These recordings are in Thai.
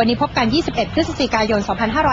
วันนี้พบกัน 21 พฤศจิกายน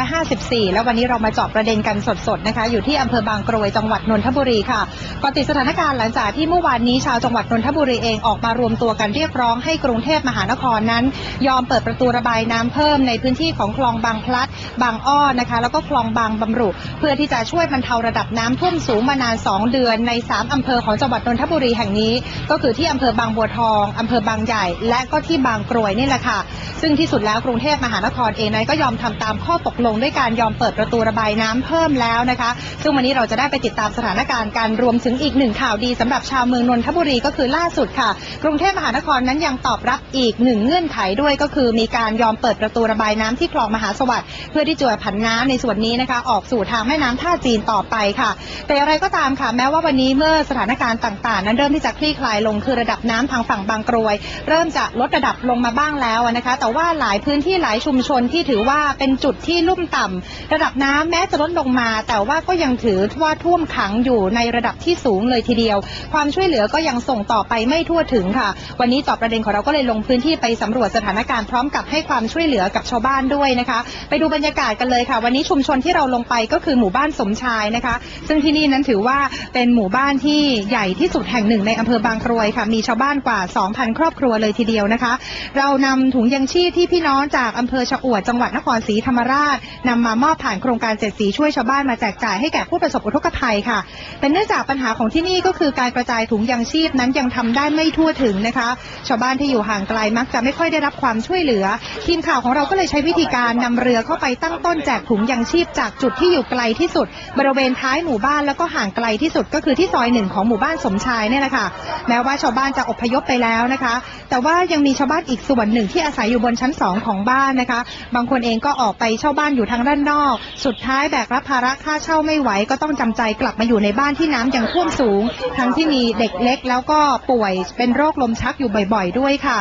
2554 แล้ววันนี้เรามาเจาะประเด็นกันสดๆนะคะ อยู่ที่อำเภอบางกรวยจังหวัดนนทบุรีค่ะปฏิดสถานการณ์หลังจากที่เมื่อวานนี้ชาวจังหวัดนนทบุรีเองออกมารวมตัวกันเรียกร้องให้กรุงเทพมหานครนั้น ยอมเปิดประตูระบายน้ำเพิ่มในพื้นที่ของคลองบางพลัด บางอ้อนะคะ แล้วก็คลองบางบำรุ เพื่อที่จะช่วยบรรเทาระดับน้ำท่วมสูงมานาน 2 เดือนใน 3อำเภอของจังหวัดนนทบุรีแห่งนี้ ก็คือที่อำเภอบางบัวทองอำเภอบางใหญ่ และก็ที่บางกรวยนี่แหละค่ะ ซึ่งที่สุดแล้วกรุงเทพพมหานครเองนั้นก็ยอมทำตามข้อตกลงด้วยการยอมเปิดประตูระบายน้ำเพิ่มแล้วนะคะ ซึ่งวันนี้เราจะได้ไปติดตามสถานการณ์การรวมถึงอีกหนึ่งข่าวดีสำหรับชาวเมืองนนทบุรีก็คือล่าสุดค่ะ กรุงเทพมหานครนั้นยังตอบรับอีกหนึ่งเงื่อนไขด้วยก็คือ มีการยอมเปิดประตูระบายน้ำที่คลองมหาสวัสดิ์เพื่อที่จะผันน้ำในส่วนนี้นะคะ ออกสู่ทางแม่น้ำท่าจีนต่อไปค่ะ แต่อย่างไรก็ตามค่ะ แม้ว่าวันนี้เมื่อสถานการณ์ต่างๆ นั้นเริ่มที่จะคลี่คลายลงคือระดับน้ำทางฝั่งบางกรวย เริ่มจะลดระดับลงมาบ้างแล้วนะคะ แต่ว่าหลายพื้นที่หลายชุมชนที่ถือว่าเป็นจุดที่ลุ่มต่ำระดับน้ำแม้จะลดลงมา แต่ว่าก็ยังถือว่าท่วมขังอยู่ในระดับที่สูงเลยทีเดียว ความช่วยเหลือก็ยังส่งต่อไปไม่ทั่วถึงค่ะ วันนี้ตอบประเด็นของเราก็เลยลงพื้นที่ไปสำรวจสถานการณ์พร้อมกับให้ความช่วยเหลือกับชาวบ้านด้วยนะคะ ไปดูบรรยากาศกันเลยค่ะ วันนี้ชุมชนที่เราลงไปก็คือหมู่บ้านสมชายนะคะ ซึ่งที่นี่นั้นถือว่าเป็นหมู่บ้านที่ใหญ่ที่สุดแห่งหนึ่งในอำเภอบางกรวยค่ะ มีชาวบ้านกว่า 2,000 ครอบครัวเลยทีเดียวนะคะ เรานำถุงยังชีพที่พี่น้องจากอำเภอชะอวดจังหวัดนครศรีธรรมราชนำมามอบผ่านโครงการเจ็ดสีช่วยชาวบ้านมาแจกจ่ายให้แก่ผู้ประสบอุทกภัยค่ะ เป็นเนื่องจากปัญหาของที่นี่ก็คือการกระจายถุงยังชีพนั้นยังทำได้ไม่ทั่วถึงนะคะ ชาวบ้านที่อยู่ห่างไกลมักจะไม่ค่อยได้รับความช่วยเหลือ ทีมข่าวของเราก็เลยใช้วิธีการนำเรือเข้าไปตั้งต้นแจกถุงยังชีพจากจุดที่อยู่ไกลที่สุด บริเวณท้ายหมู่บ้านแล้วก็ห่างไกลที่สุดก็คือที่ซอยหนึ่งของหมู่บ้านสมชายเนี่ยแหละค่ะแม้ว่าชาวบ้านจะอพยพไปแล้วนะคะ แต่ว่ายังมีชาวบ้านอีกส่วนหนึ่งที่อาศัยอยู่บนชั้นสองของบ้านนะคะ บางคนเองก็ออกไปเช่าบ้านอยู่ทางด้านนอก สุดท้ายแบกรับภาระค่าเช่าไม่ไหวก็ต้องจำใจกลับมาอยู่ในบ้านที่น้ำยังท่วมสูง ทั้งที่มีเด็กเล็ก แล้วก็ป่วยเป็นโรคลมชักอยู่บ่อย ๆ ด้วยค่ะ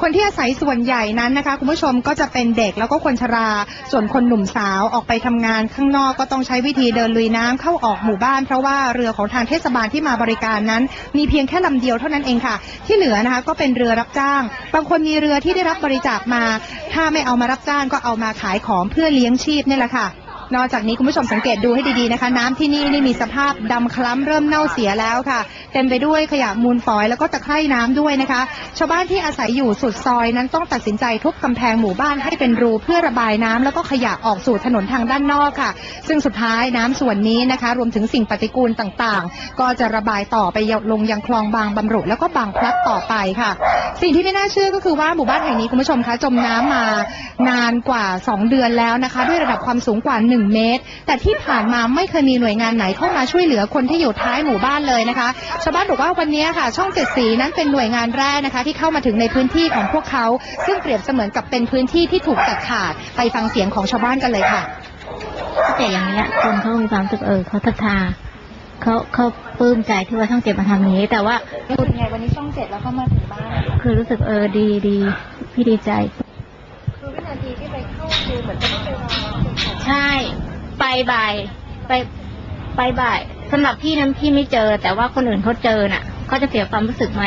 คนที่อาศัยส่วนใหญ่นั้นนะคะ คุณผู้ชมก็จะเป็นเด็กแล้วก็คนชรา ส่วนคนหนุ่มสาวออกไปทำงานข้างนอกก็ต้องใช้วิธีเดินลุยน้ำเข้าออกหมู่บ้าน เพราะว่าเรือของทางเทศบาลที่มาบริการนั้น มีเพียงแค่ลำเดียวเท่านั้นเองค่ะ ที่เหลือนะคะก็เป็นเรือรับจ้าง บางคนมีเรือที่ได้รับบริจาคมาถ้าไม่เอามารับจ้างก็เอามาขายของเพื่อเลี้ยงชีพนี่แหละค่ะ นอกจากนี้คุณผู้ชมสังเกตดูให้ดีๆนะคะ น้ำที่นี่นี่มีสภาพดำคล้ำเริ่มเน่าเสียแล้วค่ะ เต็มไปด้วยขยะมูลฝอยแล้วก็ตะไคร่น้ำด้วยนะคะ ชาวบ้านที่อาศัยอยู่สุดซอยนั้นต้องตัดสินใจทุบกำแพงหมู่บ้านให้เป็นรูเพื่อระบายน้ำแล้วก็ขยะออกสู่ถนนทางด้านนอกค่ะ ซึ่งสุดท้ายน้ำส่วนนี้นะคะ รวมถึงสิ่งปฏิกูลต่างๆ ก็จะระบายต่อไปลงยังคลองบางบำรุแล้วก็บางพลัดต่อไปค่ะ สิ่งที่ไม่น่าเชื่อก็คือว่าหมู่บ้านแห่งนี้คุณผู้ชมคะจมน้ำมานานกว่า 2 เดือนแล้วนะคะ ด้วยระดับความสูงกว่า1เมตร แต่ที่ผ่านมาไม่เคยมีหน่วยงานไหนเข้ามาช่วยเหลือคนที่อยู่ท้ายหมู่บ้านเลยนะคะ ชาวบ้านบอกว่าวันนี้ค่ะ ช่องเจ็ดสีนั้นเป็นหน่วยงานแรกนะคะ ที่เข้ามาถึงในพื้นที่ของพวกเขา ซึ่งเปรียบเสมือนกับเป็นพื้นที่ที่ถูกตัดขาดไปฟังเสียงของชาวบ้านกันเลยค่ะแต่อย่างเนี้ยคนเขามีความรู้สึกเออเขาศรัทธาเขาเขาปลื้มใจที่ว่าช่องเจ็ดมาทำอย่างนี้ แต่ว่ารู้สึกไงวันนี้ช่องเจ็ดแล้วเข้ามาถึงบ้านคือรู้สึกเออดีดีพี่ดีใจ คือวินาทีที่ไปเข้าคือเหมือนจะต้องไปรอ ใช่ ไปบ่ายไปไปบ่ายสำหรับพี่นั้นพี่ไม่เจอ แต่ว่าคนอื่นเขาเจอน่ะเขาจะเสียความรู้สึกไหม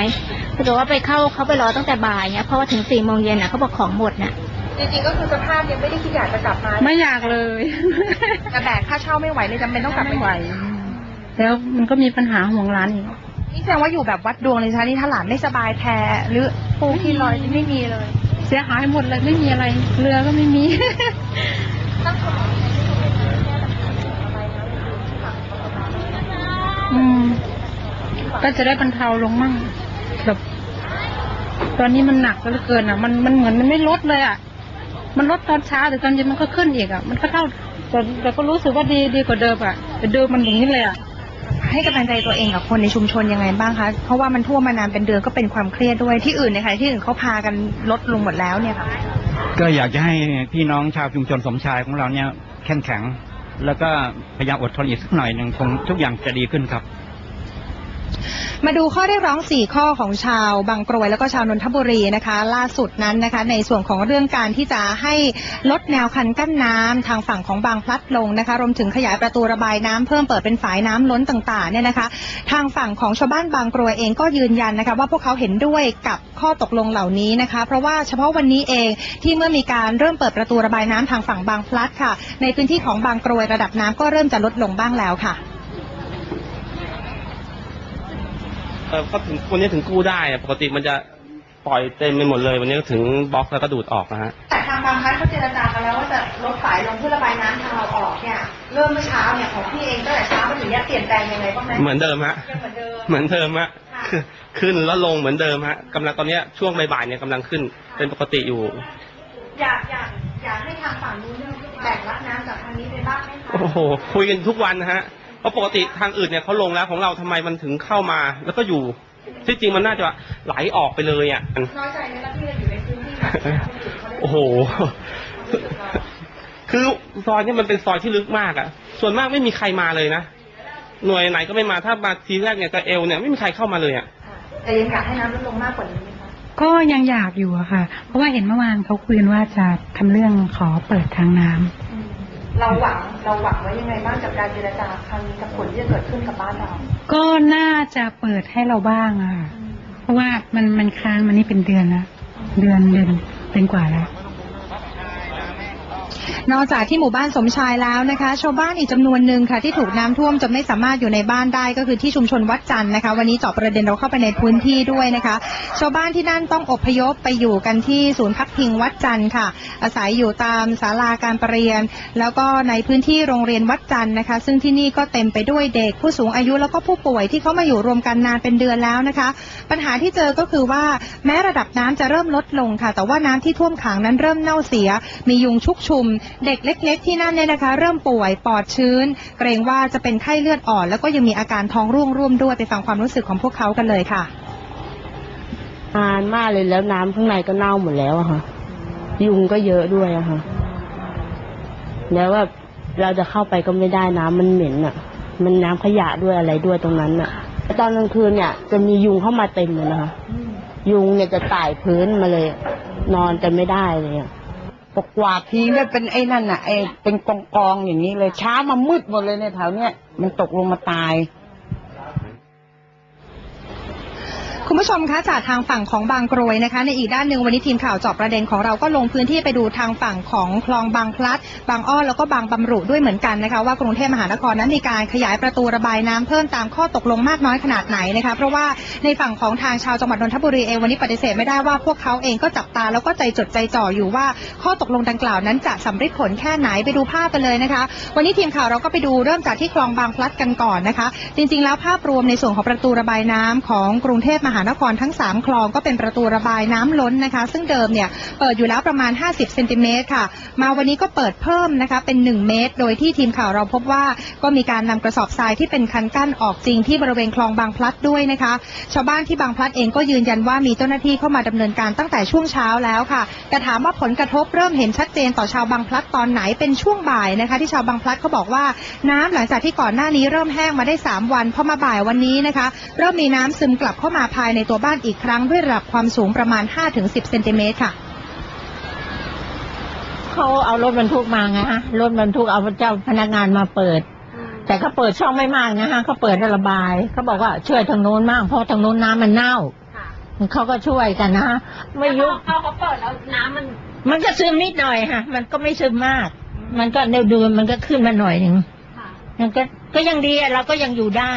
ถ้าเกิดว่าไปเข้าเขาไปรอตั้งแต่บ่ายเนี้ยเพราะว่าถึงสี่โมงเย็นน่ะเขาบอกของหมดน่ะจริงๆก็คือสภาพยังไม่ได้คิดอยากจะกลับมาไม่อยากเลยแต่แบกค่าเช่าไม่ไหวเลยจำเป็นต้องกลับไปไม่ไหว แล้วมันก็มีปัญหาห่วงร้านอีกนี่แสดงว่าอยู่แบบวัดดวงเลยใช่ไหมนี่ถ้าหลานไม่สบายแพ้หรือปูที่ลอยไม่มีเลย เสียหายหมดเลยไม่มีอะไร เรือก็ไม่มี อืม ก็จะได้บรรเทาลงมั่งแบบตอนนี้มันหนักเหลือเกินอะ มันมันเหมือนมันไม่ลดเลยอะ มันลดตอนเช้าแต่ตอนเย็นมันก็ขึ้นอีกอะ มันก็เท่าแต่แต่ก็รู้สึกว่าดีดีกว่าเดิมอะแต่เดิมมันอย่างนี้เลยอะ ให้กำลังใจตัวเองกับคนในชุมชนยังไงบ้างคะ เพราะว่ามันท่วมมานานเป็นเดือนก็เป็นความเครียดด้วยที่อื่นเนี่ยค่ะที่อื่นเขาพากันลดลงหมดแล้วเนี่ยค่ะ ก็อยากจะให้พี่น้องชาวชุมชนสมชายของเราเนี่ยเข้มแข็ง แล้วก็พยายามอดทนอีกสักหน่อยหนึ่งคงทุกอย่างจะดีขึ้นครับ มาดูข้อเรียกร้อง 4 ข้อของชาวบางกรวยแล้วก็ชาวนนทบุรีนะคะ ล่าสุดนั้นนะคะ ในส่วนของเรื่องการที่จะให้ลดแนวคันกั้นน้ำทางฝั่งของบางพลัดลงนะคะ รวมถึงขยายประตูระบายน้ำเพิ่มเปิดเป็นฝายน้ำล้นต่างๆเนี่ยนะคะ ทางฝั่งของชาวบ้านบางกรวยเองก็ยืนยันนะคะว่าพวกเขาเห็นด้วยกับข้อตกลงเหล่านี้นะคะ เพราะว่าเฉพาะวันนี้เองที่เมื่อมีการเริ่มเปิดประตูระบายน้ำทางฝั่งบางพลัดค่ะ ในพื้นที่ของบางกรวยระดับน้ำก็เริ่มจะลดลงบ้างแล้วค่ะ เออก็ถึงวันนี้ถึงกู้ได้อะปกติมันจะปล่อยเต็มไปหมดเลยวันนี้ก็ถึงบล็อกแล้วก็ดูดออกนะฮะ แต่ทางบางพลัดเขาเจรจากันแล้วว่าจะลดฝายลงเพื่อระบายน้ำทางเราออกเนี่ยเริ่มเมื่อเช้าเนี่ยของพี่เองตั้งแต่เช้ามาถึงเนี่ยเปลี่ยนแปลงยังไงบ้างไหมเหมือนเดิมฮะ ยังเหมือนเดิม เหมือนเดิมฮะค่ะคือขึ้นแล้วลงเหมือนเดิมฮะกำลังตอนเนี้ยช่วงบ่ายๆเนี่ยกำลังขึ้นเป็นปกติอยู่ อยากอยากอยากให้ทางฝั่งนู้นเนี่ยแบ่งรับน้ำจากทางนี้ไปบ้างไหมคะ โอ้โหคุยกันทุกวันนะฮะเพ ราะปกติทางอื่นเนี่ยเขาลงแล้วของเราทำไมมันถึงเข้ามาแล้วก็อยู่ ที่จริงมันน่าจะไหลออกไปเลยอะ น้อยใจไหมล่ะที่เราอยู่ในพื้นที่แบบนี้คนอื่นเขาได้โอ้โห คือซอยเนี่ยมันเป็นซอยที่ลึกมากอะส่วนมากไม่มีใครมาเลยนะ หน่วยไหนก็ไม่มา ถ้ามาทีแรกเนี่ยกระเอลเนี่ยไม่มีใครเข้ามาเลยอะ แต่ยังอยากให้น้ำลดลงมากกว่านี้ไหมคะ ก็ยังอยากอยู่อะค่ะ เพราะว่าเห็นเมื่อวานเขาคุยกันว่าจะทำเรื่องขอเปิดทางน้ำ เราหวังเราหวังไว้ยังไงบ้างกับการเจรจาครั้งนี้กับผลที่จะเกิดขึ้นกับบ้านเรา ก็น่าจะเปิดให้เราบ้างอะ เพราะว่ามันมันค้างมานี่เป็นเดือนแล้วเดือนเดือนเป็นกว่าแล้ว นอกจากที่หมู่บ้านสมชายแล้วนะคะ ชาวบ้านอีกจำนวนหนึ่งค่ะที่ถูกน้ำท่วมจนไม่สามารถอยู่ในบ้านได้ก็คือที่ชุมชนวัดจันทร์นะคะ วันนี้เจาะประเด็นเราเข้าไปในพื้นที่ด้วยนะคะ ชาวบ้านที่นั่นต้องอพยพไปอยู่กันที่ศูนย์พักพิงวัดจันทร์ค่ะ อาศัยอยู่ตามศาลาการประเรียน แล้วก็ในพื้นที่โรงเรียนวัดจันทร์นะคะ ซึ่งที่นี่ก็เต็มไปด้วยเด็กผู้สูงอายุแล้วก็ผู้ป่วยที่เขามาอยู่รวมกันนานเป็นเดือนแล้วนะคะ ปัญหาที่เจอก็คือว่าแม้ระดับน้ำจะเริ่มลดลงค่ะ แต่ว่าน้ำที่ท่วมขังนั้นเริ่มเน่าเสีย มียุงชุกชุม เด็กเล็ก ๆ ที่นั่นเนี่ยนะคะ เริ่มป่วยปอดชื้น เกรงว่าจะเป็นไข้เลือดอ่อน แล้วก็ยังมีอาการท้องร่วงร่วมด้วยไปฟังความรู้สึกของพวกเขากันเลยค่ะนานมากเลยแล้วน้ำข้างในก็เน่าหมดแล้วอะค่ะ ยุงก็เยอะด้วยอะค่ะ แล้วว่าเราจะเข้าไปก็ไม่ได้น้ำมันเหม็นอะมันน้ำขยะด้วยอะไรด้วยตรงนั้นอะตอนกลางคืนเนี่ย จะมียุงเข้ามาเต็มเลยนะคะ ยุงเนี่ยจะไต่พื้นมาเลย นอนจะไม่ได้เลยอะ กกวาดทีเนี่ยเป็นไอ้นั่นน่ะไอ้เป็นกองกองอย่างนี้เลยเช้ามามืดหมดเลยในแถวเนี้ยมันตกลงมาตาย คุณผู้ชมคะจากทางฝั่งของบางกรวยนะคะ ในอีกด้านหนึ่งวันนี้ทีมข่าวจอบประเด็นของเราก็ลงพื้นที่ไปดูทางฝั่งของคลองบางพลัด บางอ้อแล้วก็บางบำรุด้วยเหมือนกันนะคะว่ากรุงเทพมหานครนั้นมีการขยายประตูระบายน้ำเพิ่มตามข้อตกลงมากน้อยขนาดไหนนะคะเพราะว่าในฝั่งของทางชาวจังหวัดนนทบุรีเองวันนี้ปฏิเสธไม่ได้ว่าพวกเขาเองก็จับตาแล้วก็ใจจดใจจ่ออยู่ว่า ข้อตกลงดังกล่าวนั้นจะสำเร็จผลแค่ไหนไปดูภาพกันเลยนะคะ วันนี้ทีมข่าวเราก็ไปดูเริ่มจากที่คลองบางพลัดกันก่อนนะคะ จริง ๆ แล้วภาพรวมในส่วนของประตูระบายน้ำของกรุงเทพมหานครทั้ง 3 คลองก็เป็นประตูระบายน้ำล้นนะคะ ซึ่งเดิมเนี่ยเปิดอยู่แล้วประมาณ 50เซนติเมตรค่ะ มาวันนี้ก็เปิดเพิ่มนะคะเป็น 1 เมตร โดยที่ทีมข่าวเราพบว่าก็มีการนำกระสอบทรายที่เป็นคันกั้นออกจริงที่บริเวณคลองบางพลัดด้วยนะคะ ชาวบ้านที่บางพลัดเองก็ยืนยันว่ามีเจ้าหน้าที่เข้ามาดำเนินการตั้งแต่ช่วงเช้าแล้วค่ะ แต่ถามว่าผลกระทบเริ่มเห็นชัดเจนต่อชาวบางพลัดตอนไหนเป็นช่วงบ่ายนะคะที่ชาวบางพลัดเขาบอกว่าน้ำหลังจากที่ก่อนหน้านี้เริ่มแห้งมาได้ 3 วันพอมาบ่ายวันนี้นะคะเริ่มมีน้ำซึมกลับเข้ามาภายในตัวบ้านอีกครั้งด้วยระดับความสูงประมาณ 5-10 เซนติเมตรค่ะเขาเอารถบรรทุกมาไงฮะ รถบรรทุกเอาเจ้าพนักงานมาเปิด แต่เขาเปิดช่องไม่มากนะฮะเขาเปิดให้ระบายเขาบอกว่าช่วยทางโน้นมากเพราะทางโน้นน้ำมันเน่าเขาก็ช่วยกันนะฮะไม่ยุบพอเขาเปิดแล้วน้ำมัน มันก็ซึมนิดหน่อยฮะมันก็ไม่ซึมมาก มันก็เดดูมันก็ขึ้นมาหน่อยหนึ่งมันก็ก็ยังดีอะเราก็ยังอยู่ได้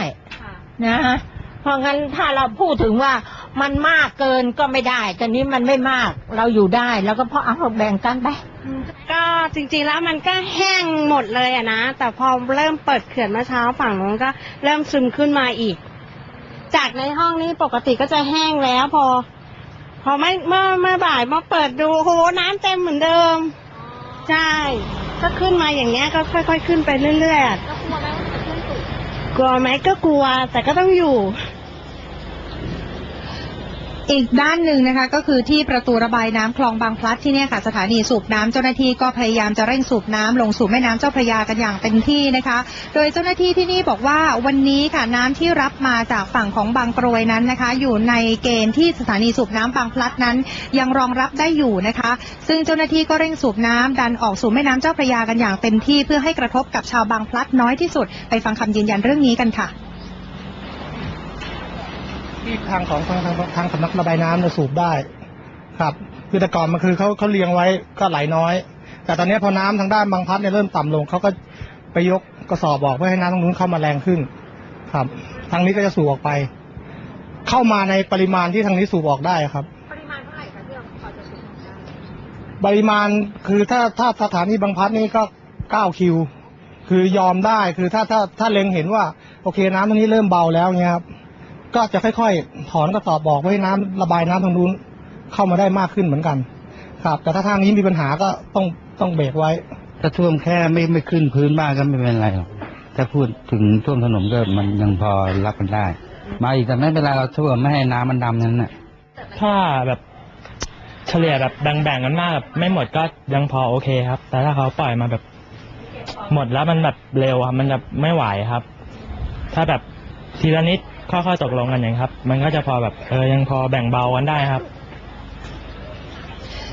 นะฮะเพ ราะงั้นถ้าเราพูดถึงว่ามันมากเกินก็ไม่ได้แต่นี้มันไม่มากเราอยู่ได้แล้วก็เพราะเอาแบ่งกันไปก็จริงๆแล้วมันก็แห้งหมดเลยอะนะ แต่พอเริ่มเปิดเขื่อนเมื่อเช้าฝั่งนู้นก็เริ่มซึมขึ้นมาอีก จากในห้องนี้ปกติก็จะแห้งแล้วพอ พอไม่เมื่อเมื่อบ่ายมาเปิดดูโหน้ำเต็มเหมือนเดิม ใช่ ก็ขึ้นมาอย่างเงี้ยก็ค่อย ๆ ขึ้นไปเรื่อยๆอะกลัวไหมก็กลัวแต่ก็ต้องอยู่ อีกด้านหนึ่งนะคะก็คือที่ประตูระบายน้ำคลองบางพลัดที่นี่ค่ะสถานีสูบน้ำเจ้าหน้าที่ก็พยายามจะเร่งสูบน้ำลงสู่แม่น้ำเจ้าพระยากันอย่างเต็มที่นะคะ โดยเจ้าหน้าที่ที่นี่บอกว่าวันนี้ค่ะน้ำที่รับมาจากฝั่งของบางกรวยนั้นนะคะ อยู่ในเกณฑ์ที่สถานีสูบน้ำบางพลัดนั้น ยังรองรับได้อยู่นะคะ ซึ่งเจ้าหน้าที่ก็เร่งสูบน้ำดันออกสู่แม่น้ำเจ้าพระยากันอย่างเต็มที่เพื่อให้กระทบกับชาวบางพลัดน้อยที่สุด ไปฟังคำยืนยันเรื่องนี้กันค่ะ ที่ทางของทางทางทางสำนักระบายน้ำเนี่ยสูบได้ครับ คือแต่ก่อนมันคือเขาเขาเลี้ยงไว้ก็ไหลน้อย แต่ตอนนี้พอน้ำทางด้านบางพัดเนี่ยเริ่มต่ำลงเขาก็ไปยกกระสอบบอกเพื่อให้น้ำตรงนู้นเข้ามาแรงขึ้น ครับ ทางนี้ก็จะสูบออกไป เข้ามาในปริมาณที่ทางนี้สูบออกได้ครับ ปริมาณเท่าไหร่คะที่เราจะสูบปริมาณคือถ้าถ้าสถานีบางพัดนี่ก็เก้าคิวคือยอมได้คือถ้าถ้าถ้าเล็งเห็นว่า โอเคน้ำตรงนี้เริ่มเบาแล้วเนี่ยครับ ก็จะค่อยๆถอนกระสอบบอกไว้ให้น้ำระบายน้ำทางนู้นเข้ามาได้มากขึ้นเหมือนกัน ครับ แต่ถ้าทางนี้มีปัญหาก็ต้องต้องเบรกไว้ ถ้าท่วมแค่ไม่ไม่ขึ้นพื้นบ้านก็ไม่เป็นไรหรอกถ้าพูดถึงท่วมถนนก็มันยังพอรับกันได้ มาอีกแต่ไม่เป็นไรเราท่วมไม่ให้น้ำมันดำนั้นน่ะถ้าแบบเฉลี่ยแบบแบ่งๆกันมากแบบไม่หมดก็ยังพอโอเคครับ แต่ถ้าเขาปล่อยมาแบบ หมดแล้วมันแบบเร็วครับมันจะไม่ไหวครับ ถ้าแบบทีละนิด ค่อยๆตกลงกันอย่างครับ มันก็จะพอแบบเออยังพอแบ่งเบากันได้ครับ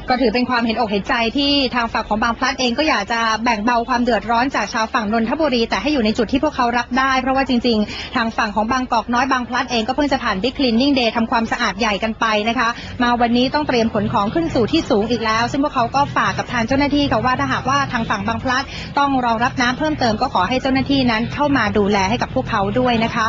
ก็ถือเป็นความเห็นอกเห็นใจที่ทางฝั่งของบางพลัดเองก็อยากจะแบ่งเบาความเดือดร้อนจากชาวฝั่งนนทบุรี แต่ให้อยู่ในจุดที่พวกเขารับได้ เพราะว่าจริง ๆ ทางฝั่งของบางกอกน้อยบางพลัดเองก็เพิ่งจะผ่านบิ๊กคลีนนิ่งเดย์ทำความสะอาดใหญ่กันไปนะคะ มาวันนี้ต้องเตรียมขนของขึ้นสู่ที่สูงอีกแล้ว ซึ่งพวกเขาก็ฝากกับทางเจ้าหน้าที่ค่ะว่าถ้าหากว่าทางฝั่งบางพลัดต้องรองรับน้ำเพิ่มเติมก็ขอให้เจ้าหน้าที่นั้นเข้ามาดูแลให้กับพวกเขาด้วยนะคะ